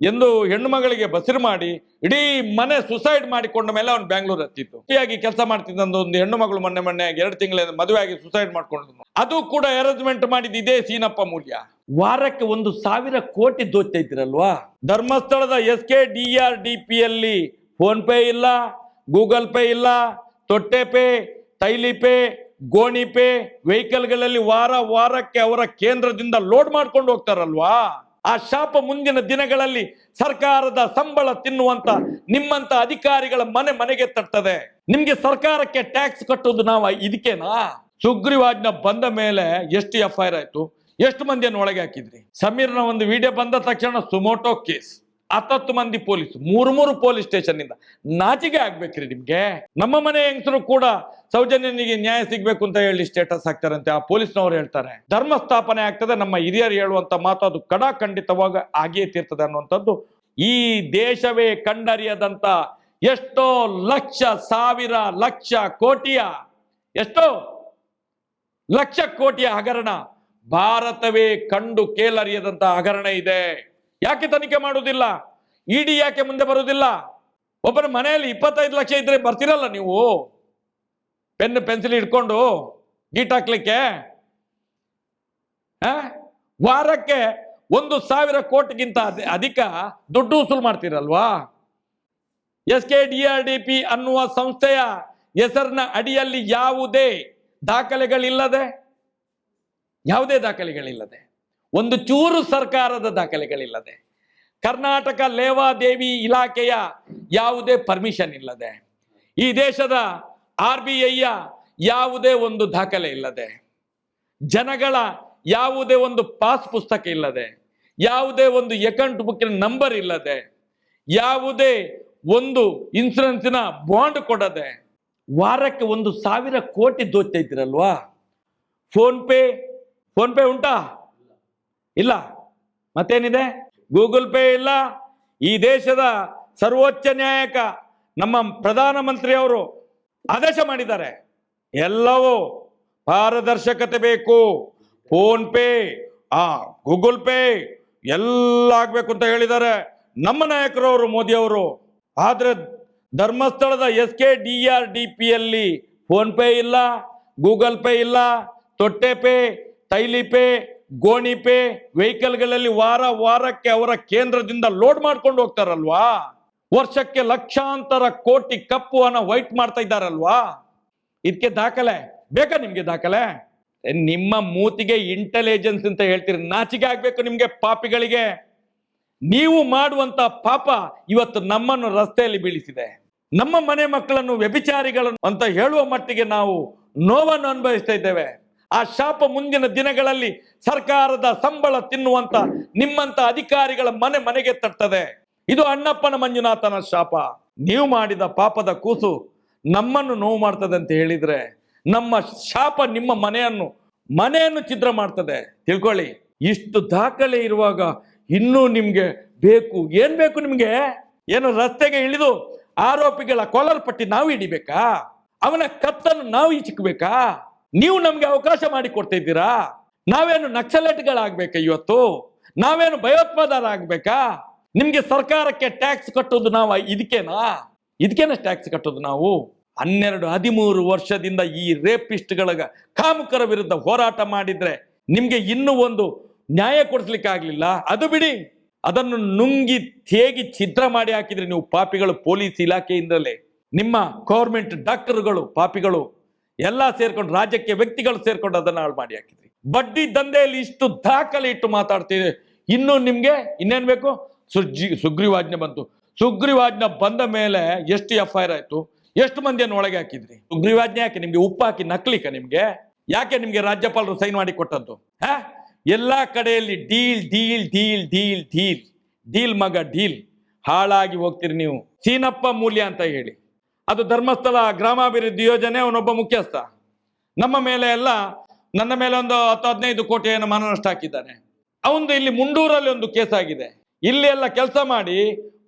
ಎಂದು ಹೆಣ್ಣು ಮಗಳಿಗೆ ಬಸಿರು ಮಾಡಿ, ಇಡೀ ಮನೆ ಸುಸೈಡ್ ಮಾಡಿಕೊಂಡ ಮೇಲೆ ಅವ್ನು ಬ್ಯಾಂಗ್ಳೂರ್ ಹತ್ತಿತ್ತು. ಹೀಗಾಗಿ ಕೆಲಸ ಮಾಡ್ತಿದ್ದಂದು ಒಂದು ಹೆಣ್ಣು ಮಗಳು ಮೊನ್ನೆ ಮೊನ್ನೆ ಎರಡು ತಿಂಗಳ ಮದುವೆ ಆಗಿ ಸುಸೈಡ್ ಮಾಡ್ಕೊಂಡು ಅದು ಕೂಡ ಅರೇಂಜ್ಮೆಂಟ್ ಮಾಡಿದ ಇದೇ ಸೀನಪ್ಪ ಮೂಲ್ಯ. ವಾರಕ್ಕೆ ಒಂದು ಸಾವಿರ ಕೋಟಿ ದೋಚ್ತಾ ಇದ್ದೀರಲ್ವಾ? ಧರ್ಮಸ್ಥಳದ S K D R D P ಅಲ್ಲಿ ಫೋನ್ ಪೇ ಇಲ್ಲ, ಗೂಗಲ್ ಪೇ ಇಲ್ಲ, ತೊಟ್ಟೆ ಪೇ, ತೈಲಿ ಪೇ, ಗೋಣಿ ಪೇ, ವೆಹಿಕಲ್ಗಳಲ್ಲಿ ವಾರ ವಾರಕ್ಕೆ ಅವರ ಕೇಂದ್ರದಿಂದ ಲೋಡ್ ಮಾಡ್ಕೊಂಡು ಹೋಗ್ತಾರಲ್ವಾ? ಆ ಶಾಪ ಮುಂದಿನ ದಿನಗಳಲ್ಲಿ ಸರ್ಕಾರದ ಸಂಬಳ ತಿನ್ನುವಂತ ನಿಮ್ಮಂತ ಅಧಿಕಾರಿಗಳ ಮನೆ ಮನೆಗೆ ತಟ್ಟದೆ ನಿಮ್ಗೆ ಸರ್ಕಾರಕ್ಕೆ ಟ್ಯಾಕ್ಸ್ ಕಟ್ಟೋದು ನಾವು ಇದಕ್ಕೇನಾ ಸುಗ್ರೀವಾಜ್ಞ ಬಂದ ಮೇಲೆ ಎಷ್ಟು ಎಫ್ ಆಯ್ತು? ಎಷ್ಟು ಮಂದಿಯನ್ನು ಒಳಗೆ ಹಾಕಿದ್ರಿ? ಸಮೀರ್ನ ಒಂದು ವಿಡಿಯೋ ಬಂದ ತಕ್ಷಣ ಸುಮೋಟೋ ಕೇಸ್ ಹತ್ತತ್ತು ಮಂದಿ ಪೊಲೀಸ್ ಮೂರು ಮೂರು ಪೊಲೀಸ್ ಸ್ಟೇಷನ್ ಇಂದ. ನಾಚಿಕೆ ಆಗ್ಬೇಕ್ರಿ ನಿಮ್ಗೆ. ನಮ್ಮ ಮನೆ ಹೆಂಗಸರು ಕೂಡ ಸೌಜನ್ಯನಿಗೆ ನ್ಯಾಯ ಸಿಗ್ಬೇಕು ಅಂತ ಹೇಳಿ ಸ್ಟೇಟಸ್ ಹಾಕ್ತಾರಂತೆ, ಆ ಪೊಲೀಸ್ನವ್ರು ಹೇಳ್ತಾರೆ. ಧರ್ಮ ಸ್ಥಾಪನೆ ಆಗ್ತದೆ, ನಮ್ಮ ಹಿರಿಯರು ಹೇಳುವಂತ ಮಾತು ಅದು ಕಡಾಖಂಡಿತವಾಗ ಆಗಿಯೇ ತೀರ್ತದೆ ಅನ್ನುವಂಥದ್ದು. ಈ ದೇಶವೇ ಕಂಡರಿಯದಂತ ಎಷ್ಟೋ ಲಕ್ಷ, ಸಾವಿರ ಲಕ್ಷ ಕೋಟಿಯ, ಎಷ್ಟೋ ಲಕ್ಷ ಕೋಟಿಯ ಹಗರಣ ಭಾರತವೇ ಕಂಡು ಕೇಳರಿಯದಂತ ಹಗರಣ ಇದೆ. ಯಾಕೆ ತನಿಖೆ ಮಾಡುವುದಿಲ್ಲ ಇಡಿ ಯಾಕೆ ಮುಂದೆ ಬರುವುದಿಲ್ಲ ಒಬ್ಬರ ಮನೆಯಲ್ಲಿ ಇಪ್ಪತ್ತೈದು ಲಕ್ಷ ಇದ್ರೆ ಬರ್ತಿರಲ್ಲ ನೀವು? ಪೆನ್ ಪೆನ್ಸಿಲ್ ಇಟ್ಕೊಂಡು ಗೀಟ್ ಹಾಕ್ಲಿಕ್ಕೆ? ವಾರಕ್ಕೆ ಒಂದು ಸಾವಿರ ಕೋಟಿಗಿಂತ ಅಧಿ- ಅಧಿಕ ದುಡ್ಡು ವಸೂಲು ಮಾಡ್ತೀರಲ್ವಾ? S K D R D P ಅನ್ನುವ ಸಂಸ್ಥೆಯ ಹೆಸರಿನ ಅಡಿಯಲ್ಲಿ ಯಾವುದೇ ದಾಖಲೆಗಳಿಲ್ಲದೆ? ಯಾವುದೇ ದಾಖಲೆಗಳಿಲ್ಲದೆ? ಒಂದು ಚೂರು ಸರ್ಕಾರದ ದಾಖಲೆಗಳಿಲ್ಲದೆ ಕರ್ನಾಟಕ ಲೇವಾದೇವಿ ಇಲಾಖೆಯ ಯಾವುದೇ ಪರ್ಮಿಷನ್ ಇಲ್ಲದೆ, ಈ ದೇಶದ ಆರ್ ಬಿ ಐಯ ಯಾವುದೇ ಒಂದು ದಾಖಲೆ ಇಲ್ಲದೆ, ಜನಗಳ ಯಾವುದೇ ಒಂದು ಪಾಸ್ ಪುಸ್ತಕ ಇಲ್ಲದೆ, ಯಾವುದೇ ಒಂದು ಅಕೌಂಟ್ ಬುಕ್ಕಿನ ನಂಬರ್ ಇಲ್ಲದೆ, ಯಾವುದೇ ಒಂದು ಇನ್ಸೂರೆನ್ಸಿನ ಬಾಂಡ್ ಕೊಡದೆ ವಾರಕ್ಕೆ ಒಂದು ಸಾವಿರ ಕೋಟಿ ದೋಚ್ತಾ ಇದ್ದೀರಲ್ವಾ ಫೋನ್ ಪೇ ಫೋನ್ ಪೇ ಉಂಟಾ? ಇಲ್ಲ. ಮತ್ತೇನಿದೆ? ಗೂಗಲ್ ಪೇ ಇಲ್ಲ. ಈ ದೇಶದ ಸರ್ವೋಚ್ಚ ನ್ಯಾಯಕ ನಮ್ಮ ಪ್ರಧಾನಮಂತ್ರಿಯವರು ಆದೇಶ ಮಾಡಿದ್ದಾರೆ. ಎಲ್ಲವೂ ಪಾರದರ್ಶಕತೆ ಬೇಕು. ಫೋನ್ ಪೇ, ಆ ಗೂಗಲ್ ಪೇ ಎಲ್ಲ ಆಗ್ಬೇಕು ಅಂತ ಹೇಳಿದ್ದಾರೆ. ನಮ್ಮ ನಾಯಕರವರು ಮೋದಿ ಅವರು. ಆದ್ರೆ ಧರ್ಮಸ್ಥಳದ S K D R D P ಅಲ್ಲಿ ಫೋನ್ ಪೇ ಇಲ್ಲ, ಗೂಗಲ್ ಪೇ ಇಲ್ಲ, ತೊಟ್ಟೆ ಪೇ ತೈಲಿ ಪೇ ಗೋಣಿ ಪೇ ವೆಹಿಕಲ್ಗಳಲ್ಲಿ ವಾರ ವಾರಕ್ಕೆ ಅವರ ಕೇಂದ್ರದಿಂದ ಲೋಡ್ ಮಾಡ್ಕೊಂಡು ಹೋಗ್ತಾರಲ್ವಾ? ವರ್ಷಕ್ಕೆ ಲಕ್ಷಾಂತರ ಕೋಟಿ ಕಪ್ಪು ಹಣ ವೈಟ್ ಮಾಡ್ತಾ ಇದ್ದಾರಲ್ವಾ? ಇದಕ್ಕೆ ದಾಖಲೆ ಬೇಕಾ ನಿಮ್ಗೆ ದಾಖಲೆ? ನಿಮ್ಮ ಮೂತಿಗೆ ಇಂಟೆಲಿಜೆನ್ಸ್ ಅಂತ ಹೇಳ್ತೀರಿ. ನಾಚಿಕೆ ಆಗ್ಬೇಕು ನಿಮ್ಗೆ ಪಾಪಿಗಳಿಗೆ. ನೀವು ಮಾಡುವಂತ ಪಾಪ ಇವತ್ತು ನಮ್ಮನ್ನು ರಸ್ತೆಯಲ್ಲಿ ಬೀಳಿಸಿದೆ. ನಮ್ಮ ಮನೆ ಮಕ್ಕಳನ್ನು ವ್ಯಭಿಚಾರಿಗಳನ್ನು ಅಂತ ಹೇಳುವ ಮಟ್ಟಿಗೆ ನಾವು ನೋವನ್ನು ಅನುಭವಿಸ್ತಾ ಇದ್ದೇವೆ. ಆ ಶಾಪ ಮುಂದಿನ ದಿನಗಳಲ್ಲಿ ಸರ್ಕಾರದ ಸಂಬಳ ತಿನ್ನುವಂತ ನಿಮ್ಮಂತ ಅಧಿಕಾರಿಗಳ ಮನೆ ಮನೆಗೆ ತಟ್ಟದೆ ಇದು ಅಣ್ಣಪ್ಪನ ಮಂಜುನಾಥನ ಶಾಪ. ನೀವು ಮಾಡಿದ ಪಾಪದ ಕೂಸು ನಮ್ಮನ್ನು ನೋವು ಮಾಡ್ತದೆ ಅಂತ ಹೇಳಿದ್ರೆ ನಮ್ಮ ಶಾಪ ನಿಮ್ಮ ಮನೆಯನ್ನು ಮನೆಯನ್ನು ಛಿದ್ರ ಮಾಡ್ತದೆ. ತಿಳ್ಕೊಳ್ಳಿ, ಇಷ್ಟು ದಾಖಲೆ ಇರುವಾಗ ಇನ್ನೂ ನಿಮ್ಗೆ ಬೇಕು. ಏನ್ ಬೇಕು ನಿಮ್ಗೆ? ಏನು ರಸ್ತೆಗೆ ಇಳಿದು ಆರೋಪಿಗಳ ಕೊಲರ್ ಪಟ್ಟಿ ನಾವು ಹಿಡಿಬೇಕಾ? ಅವನ ಕತ್ತನ್ನು ನಾವು ಈಚಿಕ್ಬೇಕಾ? ನೀವು ನಮ್ಗೆ ಅವಕಾಶ ಮಾಡಿ ಕೊಡ್ತಾ ಇದ್ದೀರಾ? ನಾವೇನು ನಕ್ಸಲೇಟ್ಗಳಾಗ್ಬೇಕಾ ಇವತ್ತು? ನಾವೇನು ಭಯೋತ್ಪಾದರ ಆಗ್ಬೇಕಾ ನಿಮ್ಗೆ ಸರ್ಕಾರಕ್ಕೆ ಟ್ಯಾಕ್ಸ್ ಕಟ್ಟೋದು ನಾವು ಇದಕ್ಕೇನಾ ಇದಕ್ಕೇನ ಟ್ಯಾಕ್ಸ್ ಕಟ್ಟೋದು ನಾವು? ಹನ್ನೆರಡು, ಹದಿಮೂರು ವರ್ಷದಿಂದ ಈ ರೇಪಿಸ್ಟ್ಗಳ ಕಾಮುಕರ ವಿರುದ್ಧ ಹೋರಾಟ ಮಾಡಿದ್ರೆ ನಿಮ್ಗೆ ಇನ್ನೂ ಒಂದು ನ್ಯಾಯ ಕೊಡಿಸ್ಲಿಕ್ಕೆ ಆಗ್ಲಿಲ್ಲ? ಅದು ಬಿಡಿ. ಅದನ್ನು ನುಂಗಿ ತೇಗಿ ಛಿದ್ರ ಮಾಡಿ ಹಾಕಿದ್ರೆ ನೀವು ಪಾಪಿಗಳು ಪೊಲೀಸ್ ಇಲಾಖೆಯಿಂದಲೇ. ನಿಮ್ಮ ಗೌರ್ಮೆಂಟ್ ಡಾಕ್ಟರ್ಗಳು, ಪಾಪಿಗಳು ಎಲ್ಲ ಸೇರ್ಕೊಂಡು ರಾಜ್ಯಕ್ಕೆ ವ್ಯಕ್ತಿಗಳು ಸೇರ್ಕೊಂಡು ಅದನ್ನು ಹಾಳು ಮಾಡಿ ಹಾಕಿದ್ರಿ. ಬಡ್ಡಿ ದಂಧೆಯಲ್ಲಿ ಇಷ್ಟು ದಾಖಲೆ ಇಟ್ಟು ಮಾತಾಡ್ತಿದೆ. ಇನ್ನು ನಿಮ್ಗೆ ಇನ್ನೇನ್ ಬೇಕು? ಸುಜ್ಜಿ ಸುಗ್ರೀವಾಜ್ಞೆ ಬಂತು. ಸುಗ್ರೀವಾಜ್ಞೆ ಬಂದ ಮೇಲೆ ಎಷ್ಟು ಎಫ್ ಐ ಆರ್ ಆಯ್ತು? ಎಷ್ಟು ಮಂದಿಯನ್ನು ಒಳಗೆ ಹಾಕಿದ್ರಿ? ಸುಗ್ರೀವಾಜ್ಞೆ ಯಾಕೆ? ನಿಮ್ಗೆ ಉಪ್ಪು ಹಾಕಿ ನಕ್ಲಿಕ ನಿಮ್ಗೆ? ಯಾಕೆ ನಿಮ್ಗೆ ರಾಜ್ಯಪಾಲರು ಸೈನ್ ಮಾಡಿ ಕೊಟ್ಟದ್ದು? ಹಾ? ಎಲ್ಲಾ ಕಡೆಯಲ್ಲಿ deal deal deal deal deal. Deal ಮಗ, ಡೀಲ್. ಹಾಳಾಗಿ ಹೋಗ್ತೀರಿ ನೀವು. ಸೀನಪ್ಪ ಮೂಲ್ಯ ಅಂತ ಹೇಳಿ. ಅದು ಧರ್ಮಸ್ಥಳ ಗ್ರಾಮಾಭಿವೃದ್ಧಿ ಯೋಜನೆ, ಅವನೊಬ್ಬ ಮುಖ್ಯಸ್ಥ. ನಮ್ಮ ಮೇಲೆ ಎಲ್ಲ ನನ್ನ ಮೇಲೆ ಒಂದು ಹತ್ತು ಹದಿನೈದು ಕೋಟಿಯನ್ನು ಮಾನನಷ್ಟ ಹಾಕಿದ್ದಾನೆ ಅವನು ಇಲ್ಲಿ ಮುಂಡೂರಲ್ಲಿ ಒಂದು ಕೇಸ್ ಆಗಿದೆ ಇಲ್ಲಿ ಎಲ್ಲ ಕೆಲಸ ಮಾಡಿ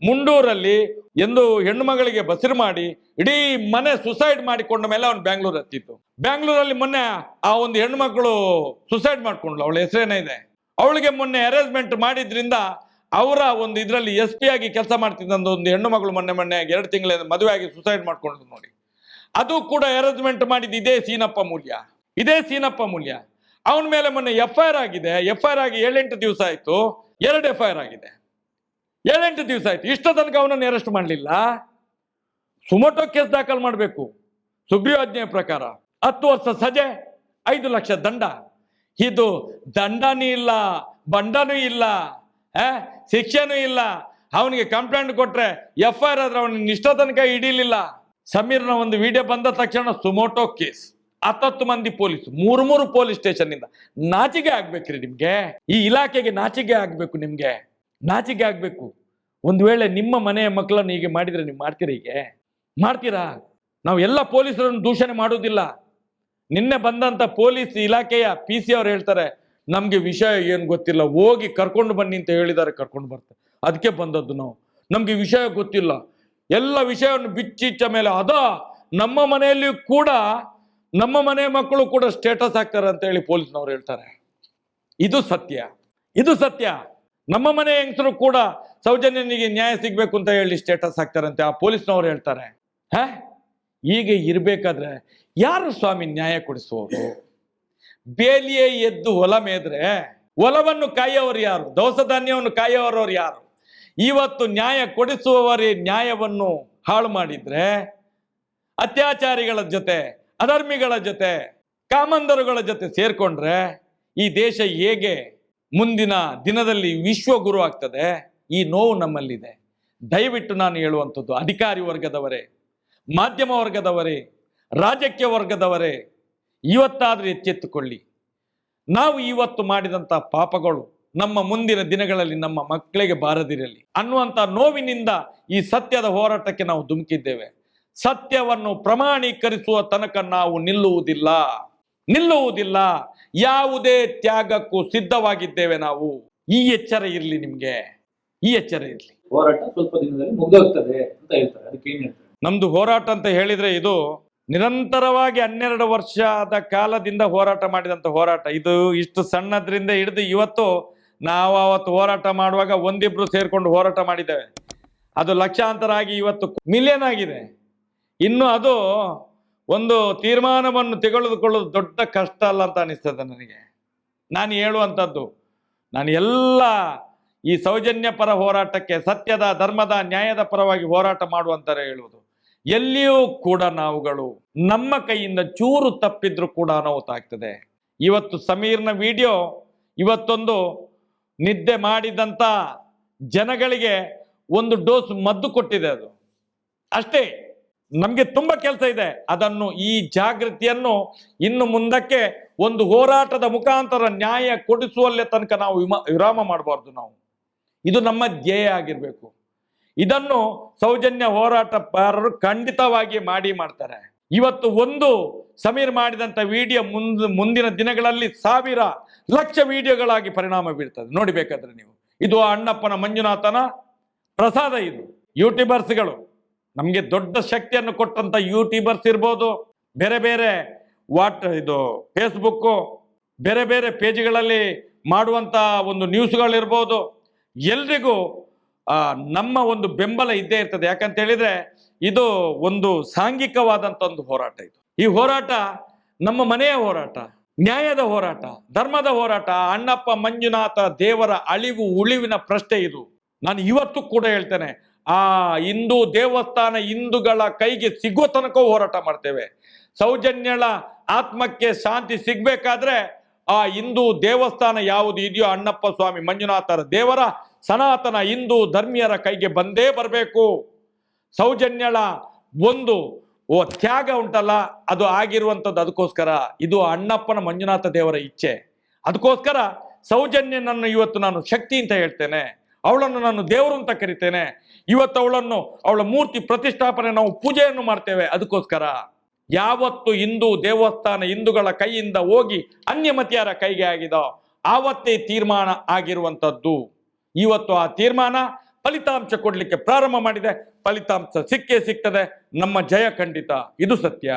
ಮುಂಡೂರಲ್ಲಿ ಎಂದು ಹೆಣ್ಣು ಮಗಳಿಗೆ ಬಸಿರು ಮಾಡಿ ಇಡೀ ಮನೆ ಸುಸೈಡ್ ಮಾಡಿಕೊಂಡ ಮೇಲೆ ಅವನು ಬ್ಯಾಂಗ್ಳೂರ್ ಹತ್ತಿತ್ತು. ಬ್ಯಾಂಗ್ಳೂರಲ್ಲಿ ಮೊನ್ನೆ ಆ ಒಂದು ಹೆಣ್ಣು ಮಕ್ಕಳು ಸುಸೈಡ್ ಮಾಡ್ಕೊಂಡ್ಲು ಅವಳ ಹೆಸರೇನೇ ಇದೆ? ಅವಳಿಗೆ ಮೊನ್ನೆ ಅರೇಂಜ್ಮೆಂಟ್ ಮಾಡಿದ್ರಿಂದ ಅವರ ಒಂದು ಇದರಲ್ಲಿ ಎಸ್ ಪಿ ಆಗಿ ಕೆಲಸ ಮಾಡ್ತಿದ್ದಂದು ಒಂದು ಹೆಣ್ಣು ಮಗಳು ಮೊನ್ನೆ ಮೊನ್ನೆ ಎರಡು ತಿಂಗಳಿಂದ ಮದುವೆ ಆಗಿ ಸುಸೈಡ್ ಮಾಡ್ಕೊಂಡು ನೋಡಿ. ಅದು ಕೂಡ ಅರೇಂಜ್ಮೆಂಟ್ ಮಾಡಿದ್ದು ಇದೇ ಸೀನಪ್ಪ ಮೂಲ್ಯ. ಇದೇ ಸೀನಪ್ಪ ಮೂಲ್ಯ. ಅವನ ಮೇಲೆ ಮೊನ್ನೆ ಎಫ್ ಐ ಆರ್ ಆಗಿದೆ. ಎಫ್ ಐ ಆರ್ ಆಗಿ ಏಳೆಂಟು ದಿವಸ ಆಯ್ತು. ಎರಡು ಎಫ್ ಐ ಆರ್ ಆಗಿದೆ. ಏಳೆಂಟು ದಿವಸ ಆಯ್ತು. ಇಷ್ಟ ತನಕ ಅವನನ್ನು ಅರೆಸ್ಟ್ ಮಾಡಲಿಲ್ಲ. ಸುಮೋಟೋ ಕೇಸ್ ದಾಖಲು ಮಾಡಬೇಕು. ಸುಗ್ರೀವಾಜ್ಞೆಯ ಪ್ರಕಾರ. ಹತ್ತು ವರ್ಷ ಸಜೆ, ಐದು ಲಕ್ಷ ದಂಡ. ಇದು ದಂಡನೂ ಇಲ್ಲ, ಬಂಡನೂ ಇಲ್ಲ ಶಿಕ್ಷೆನೂ ಇಲ್ಲ. ಅವನಿಗೆ ಕಂಪ್ಲೇಂಟ್ ಕೊಟ್ರೆ ಎಫ್ ಐ ಆರ್ ಆದ್ರೆ ಅವನಿಗೆ ಇಷ್ಟ ತನಕ ಹಿಡೀಲಿಲ್ಲ. ಸಮೀರ್ನ ಒಂದು ವಿಡಿಯೋ ಬಂದ ತಕ್ಷಣ ಸುಮೋಟೋ ಕೇಸ್. ಹತ್ತತ್ತು ಮಂದಿ ಪೊಲೀಸ್ ಮೂರು ಮೂರು ಪೊಲೀಸ್ ಸ್ಟೇಷನ್ ಇಂದ. ನಾಚಿಗೆ ಆಗ್ಬೇಕ್ರಿ ನಿಮ್ಗೆ. ಈ ಇಲಾಖೆಗೆ ನಾಚಿಗೆ ಆಗ್ಬೇಕು ನಿಮ್ಗೆ. ನಾಚಿಕೆ ಆಗ್ಬೇಕು. ಒಂದು ವೇಳೆ ನಿಮ್ಮ ಮನೆಯ ಮಕ್ಕಳನ್ನು ಹೀಗೆ ಮಾಡಿದ್ರೆ ನೀವು ಮಾಡ್ತೀರಾ ಹೀಗೆ? ಮಾಡ್ತೀರಾ? ನಾವು ಎಲ್ಲ ಪೊಲೀಸರನ್ನು ದೂಷಣೆ ಮಾಡೋದಿಲ್ಲ ನಿನ್ನೆ ಬಂದಂತ ಪೊಲೀಸ್ ಇಲಾಖೆಯ ಪಿ ಸಿ ಅವ್ರು ಹೇಳ್ತಾರೆ, ನಮ್ಗೆ ವಿಷಯ ಏನು ಗೊತ್ತಿಲ್ಲ, ಹೋಗಿ ಕರ್ಕೊಂಡು ಬನ್ನಿ ಅಂತ ಹೇಳಿದ್ದಾರೆ, ಕರ್ಕೊಂಡು ಬರ್ತಾರೆ. ಅದಕ್ಕೆ ಬಂದದ್ದು ನಾವು. ನಮ್ಗೆ ವಿಷಯ ಗೊತ್ತಿಲ್ಲ. ಎಲ್ಲ ವಿಷಯವನ್ನು ಬಿಚ್ಚಿಚ್ಚ ಮೇಲೆ, ಅದ ನಮ್ಮ ಮನೆಯಲ್ಲಿ ಕೂಡ ನಮ್ಮ ಮನೆ ಮಕ್ಕಳು ಕೂಡ ಸ್ಟೇಟಸ್ ಹಾಕ್ತಾರೆ ಅಂತ ಹೇಳಿ ಪೊಲೀಸ್ನವ್ರು ಹೇಳ್ತಾರೆ. ಇದು ಸತ್ಯ. ಇದು ಸತ್ಯ. ನಮ್ಮ ಮನೆ ಹೆಂಗಸರು ಕೂಡ ಸೌಜನ್ಯನಿಗೆ ನ್ಯಾಯ ಸಿಗ್ಬೇಕು ಅಂತ ಹೇಳಿ ಸ್ಟೇಟಸ್ ಹಾಕ್ತಾರಂತೆ ಆ ಪೊಲೀಸ್ನವ್ರು ಹೇಳ್ತಾರೆ. ಹ? ಹೀಗೆ ಇರ್ಬೇಕಾದ್ರೆ ಯಾರು ಸ್ವಾಮಿ ನ್ಯಾಯ ಕೊಡಿಸುವವರು? ಬೇಲಿಯೇ ಎದ್ದು ಹೊಲ ಮೇದ್ರೆ ಹೊಲವನ್ನು ಕಾಯೋರು ಯಾರು? ದವಸ ಧಾನ್ಯವನ್ನು ಕಾಯೋರವ್ರು ಯಾರು? ಇವತ್ತು ನ್ಯಾಯ ಕೊಡಿಸುವವರೇ ನ್ಯಾಯವನ್ನು ಹಾಳು ಮಾಡಿದ್ರೆ ಅತ್ಯಾಚಾರಿಗಳ ಜೊತೆ ಅಧರ್ಮಿಗಳ ಜೊತೆ, ಕಾಮಂದರುಗಳ ಜೊತೆ ಸೇರ್ಕೊಂಡ್ರೆ ಈ ದೇಶ ಹೇಗೆ ಮುಂದಿನ ದಿನದಲ್ಲಿ ವಿಶ್ವಗುರು ಆಗ್ತದೆ, ಈ ನೋವು ನಮ್ಮಲ್ಲಿದೆ. ದಯವಿಟ್ಟು ನಾನು ಹೇಳುವಂಥದ್ದು, ಅಧಿಕಾರಿ ವರ್ಗದವರೇ, ಮಾಧ್ಯಮ ವರ್ಗದವರೇ, ರಾಜಕೀಯ ವರ್ಗದವರೇ, ಇವತ್ತಾದರೂ ಎಚ್ಚೆತ್ತುಕೊಳ್ಳಿ. ನಾವು ಇವತ್ತು ಮಾಡಿದಂಥ ಪಾಪಗಳು ನಮ್ಮ ಮುಂದಿನ ದಿನಗಳಲ್ಲಿ ನಮ್ಮ ಮಕ್ಕಳಿಗೆ ಬಾರದಿರಲಿ ಅನ್ನುವಂಥ ನೋವಿನಿಂದ ಈ ಸತ್ಯದ ಹೋರಾಟಕ್ಕೆ ನಾವು ಧುಮುಕಿದ್ದೇವೆ. ಸತ್ಯವನ್ನು ಪ್ರಮಾಣೀಕರಿಸುವ ತನಕ ನಾವು ನಿಲ್ಲುವುದಿಲ್ಲ. ನಿಲ್ಲುವುದಿಲ್ಲ. ಯಾವುದೇ ತ್ಯಾಗಕ್ಕೂ ಸಿದ್ಧವಾಗಿದ್ದೇವೆ ನಾವು. ಈ ಎಚ್ಚರ ಇರಲಿ ನಿಮ್ಗೆ. ಈ ಎಚ್ಚರ ಇರಲಿ. ಹೋರಾಟ ಸ್ವಲ್ಪ ದಿನದಲ್ಲಿ ಮುಗ್ದೋಗ್ತದೆ ಅಂತ ಹೇಳ್ತಾರೆ. ಅದಕ್ಕೆ ಏನ್ ಹೇಳ್ತಾರೆ? ನಮ್ದು ಹೋರಾಟ ಅಂತ ಹೇಳಿದ್ರೆ ಇದು ನಿರಂತರವಾಗಿ ಹನ್ನೆರಡು ವರ್ಷದ ಕಾಲದಿಂದ ಹೋರಾಟ ಮಾಡಿದಂತ ಹೋರಾಟ. ಇದು ಇಷ್ಟು ಸಣ್ಣದ್ರಿಂದ ಹಿಡಿದು ಇವತ್ತು ನಾವು ಅವತ್ತು ಹೋರಾಟ ಮಾಡುವಾಗ ಒಂದಿಬ್ರು ಸೇರ್ಕೊಂಡು ಹೋರಾಟ ಮಾಡಿದ್ದೇವೆ. ಅದು ಲಕ್ಷಾಂತರ ಆಗಿ ಇವತ್ತು ಮಿಲಿಯನ್ ಆಗಿದೆ. ಇನ್ನು ಅದು ಒಂದು ತೀರ್ಮಾನವನ್ನು ತೆಗೆದುಕೊಳ್ಳೋದು ದೊಡ್ಡ ಕಷ್ಟ ಅಲ್ಲ ಅಂತ ಅನಿಸ್ತದೆ ನನಗೆ. ನಾನು ಹೇಳುವಂಥದ್ದು, ನಾನು ಎಲ್ಲ ಈ ಸೌಜನ್ಯ ಪರ ಹೋರಾಟಕ್ಕೆ, ಸತ್ಯದ, ಧರ್ಮದ, ನ್ಯಾಯದ ಪರವಾಗಿ ಹೋರಾಟ ಮಾಡುವಂತಾರೆ ಹೇಳುವುದು. ಎಲ್ಲಿಯೂ ಕೂಡ ನಾವುಗಳು, ನಮ್ಮ ಕೈಯಿಂದ ಚೂರು ತಪ್ಪಿದ್ರೂ ಕೂಡ ಅನಾಹುತ ಆಗ್ತದೆ. ಇವತ್ತು ಸಮೀರ್ನ ವಿಡಿಯೋ, ಇವತ್ತೊಂದು ನಿದ್ದೆ ಮಾಡಿದಂಥ ಜನಗಳಿಗೆ ಒಂದು ಡೋಸ್ ಮದ್ದು ಕೊಟ್ಟಿದೆ ಅದು. ಅಷ್ಟೇ. ನಮಗೆ ತುಂಬ ಕೆಲಸ ಇದೆ. ಅದನ್ನು ಈ ಜಾಗೃತಿಯನ್ನು ಇನ್ನು ಮುಂದಕ್ಕೆ ಒಂದು ಹೋರಾಟದ ಮುಖಾಂತರ ನ್ಯಾಯ ಕೊಡಿಸುವಲ್ಲೇ ತನಕ ನಾವು ವಿರಾಮ ಮಾಡಬಾರ್ದು ನಾವು. ಇದು ನಮ್ಮ ಧ್ಯೇಯ ಆಗಿರಬೇಕು. ಇದನ್ನು ಸೌಜನ್ಯ ಹೋರಾಟಗಾರರು ಖಂಡಿತವಾಗಿ ಮಾಡಿ ಮಾಡ್ತಾರೆ. ಇವತ್ತು ಒಂದು ಸಮೀರ್ ಮಾಡಿದಂಥ ವಿಡಿಯೋ ಮುಂದ್, ಮುಂದಿನ ದಿನಗಳಲ್ಲಿ ಸಾವಿರ, ಲಕ್ಷ ವಿಡಿಯೋಗಳಾಗಿ ಪರಿಣಾಮ ಬೀರ್ತದೆ ನೋಡಿಬೇಕಾದ್ರೆ ನೀವು. ಇದು ಅಣ್ಣಪ್ಪನ ಮಂಜುನಾಥನ ಪ್ರಸಾದ ಇದು. ಯೂಟ್ಯೂಬರ್ಸ್ಗಳು. ನಮಗೆ ದೊಡ್ಡ ಶಕ್ತಿಯನ್ನು ಕೊಟ್ಟಂತ ಯೂಟ್ಯೂಬರ್ಸ್ ಇರ್ಬೋದು, ಬೇರೆ ಬೇರೆ ವಾಟ್ ಇದು ಫೇಸ್ಬುಕ್ಕು ಬೇರೆ ಬೇರೆ ಪೇಜ್ಗಳಲ್ಲಿ ಮಾಡುವಂಥ ಒಂದು ನ್ಯೂಸ್ಗಳಿರ್ಬೋದು ಎಲ್ರಿಗೂ ನಮ್ಮ ಒಂದು ಬೆಂಬಲ ಇದ್ದೇ ಇರ್ತದೆ. ಯಾಕಂತ ಹೇಳಿದ್ರೆ, ಇದು ಒಂದು ಸಾಂಘಿಕವಾದಂಥ ಒಂದು ಹೋರಾಟ ಇದು. ಈ ಹೋರಾಟ ನಮ್ಮ ಮನೆಯ ಹೋರಾಟ, ನ್ಯಾಯದ ಹೋರಾಟ, ಧರ್ಮದ ಹೋರಾಟ, ಅಣ್ಣಪ್ಪ ಮಂಜುನಾಥ ದೇವರ ಅಳಿವು, ಉಳಿವಿನ ಪ್ರಶ್ನೆ ಇದು. ನಾನು ಇವತ್ತು ಕೂಡ ಹೇಳ್ತೇನೆ ಆ ಹಿಂದೂ ದೇವಸ್ಥಾನ ಹಿಂದೂಗಳ ಕೈಗೆ ಸಿಗೋ ತನಕ ಹೋರಾಟ ಮಾಡ್ತೇವೆ. ಸೌಜನ್ಯಳ ಆತ್ಮಕ್ಕೆ ಶಾಂತಿ ಸಿಗ್ಬೇಕಾದ್ರೆ ಆ ಹಿಂದೂ ದೇವಸ್ಥಾನ ಯಾವುದು ಇದೆಯೋ ಅಣ್ಣಪ್ಪ ಸ್ವಾಮಿ ಮಂಜುನಾಥರ ದೇವರ ಸನಾತನ ಹಿಂದೂ ಧರ್ಮೀಯರ ಕೈಗೆ ಬಂದೇ ಬರಬೇಕು. ಸೌಜನ್ಯಳ ಒಂದು, ಓ ತ್ಯಾಗ ಉಂಟಲ್ಲ, ಅದು ಆಗಿರುವಂಥದ್ದು ಅದಕ್ಕೋಸ್ಕರ. ಇದು ಅಣ್ಣಪ್ಪನ ಮಂಜುನಾಥ ದೇವರ ಇಚ್ಛೆ. ಅದಕ್ಕೋಸ್ಕರ ಸೌಜನ್ಯನನ್ನು ಇವತ್ತು ನಾನು ಶಕ್ತಿ ಅಂತ ಹೇಳ್ತೇನೆ. ಅವಳನ್ನು ನಾನು ದೇವರು ಅಂತ ಕರಿತೇನೆ. ಇವತ್ತು ಅವಳನ್ನು, ಅವಳ ಮೂರ್ತಿ ಪ್ರತಿಷ್ಠಾಪನೆ ನಾವು ಪೂಜೆಯನ್ನು ಮಾಡ್ತೇವೆ. ಅದಕ್ಕೋಸ್ಕರ ಯಾವತ್ತು ಹಿಂದೂ ದೇವಸ್ಥಾನ ಹಿಂದೂಗಳ ಕೈಯಿಂದ ಹೋಗಿ ಅನ್ಯಮತಿಯರ ಕೈಗೆ ಆಗಿದೋ, ಆವತ್ತೇ ತೀರ್ಮಾನ ಆಗಿರುವಂಥದ್ದು. ಇವತ್ತು ಆ ತೀರ್ಮಾನ ಫಲಿತಾಂಶ ಕೊಡಲಿಕ್ಕೆ ಪ್ರಾರಂಭ ಮಾಡಿದೆ. ಫಲಿತಾಂಶ ಸಿಕ್ಕೇ ಸಿಗ್ತದೆ. ನಮ್ಮ ಜಯ ಖಂಡಿತ. ಇದು ಸತ್ಯ.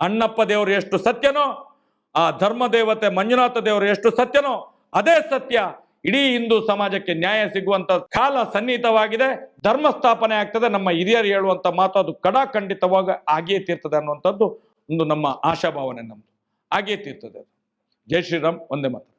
ಅಣ್ಣಪ್ಪ ದೇವರು ಎಷ್ಟು ಸತ್ಯನೋ, ಆ ಧರ್ಮ ದೇವತೆ ಮಂಜುನಾಥ ದೇವರು ಎಷ್ಟು ಸತ್ಯನೋ, ಅದೇ ಸತ್ಯ. ಇಡೀ ಹಿಂದೂ ಸಮಾಜಕ್ಕೆ ನ್ಯಾಯ ಸಿಗುವಂತ ಕಾಲ ಸನ್ನಿಹಿತವಾಗಿದೆ. ಧರ್ಮ ಸ್ಥಾಪನೆ ಆಗ್ತದೆ. ನಮ್ಮ ಹಿರಿಯರು ಹೇಳುವಂತ ಮಾತು ಅದು ಕಡಾಖಂಡಿತವಾಗಿ ಆಗಿಯೇ ತೀರ್ತದೆ ಅನ್ನುವಂಥದ್ದು ಒಂದು ನಮ್ಮ ಆಶಾಭಾವನೆ ನಮ್ದು. ಆಗೇ ತೀರ್ತದೆ ಜೈ ಶ್ರೀರಾಮ್ ಒಂದೇ ಮಾತು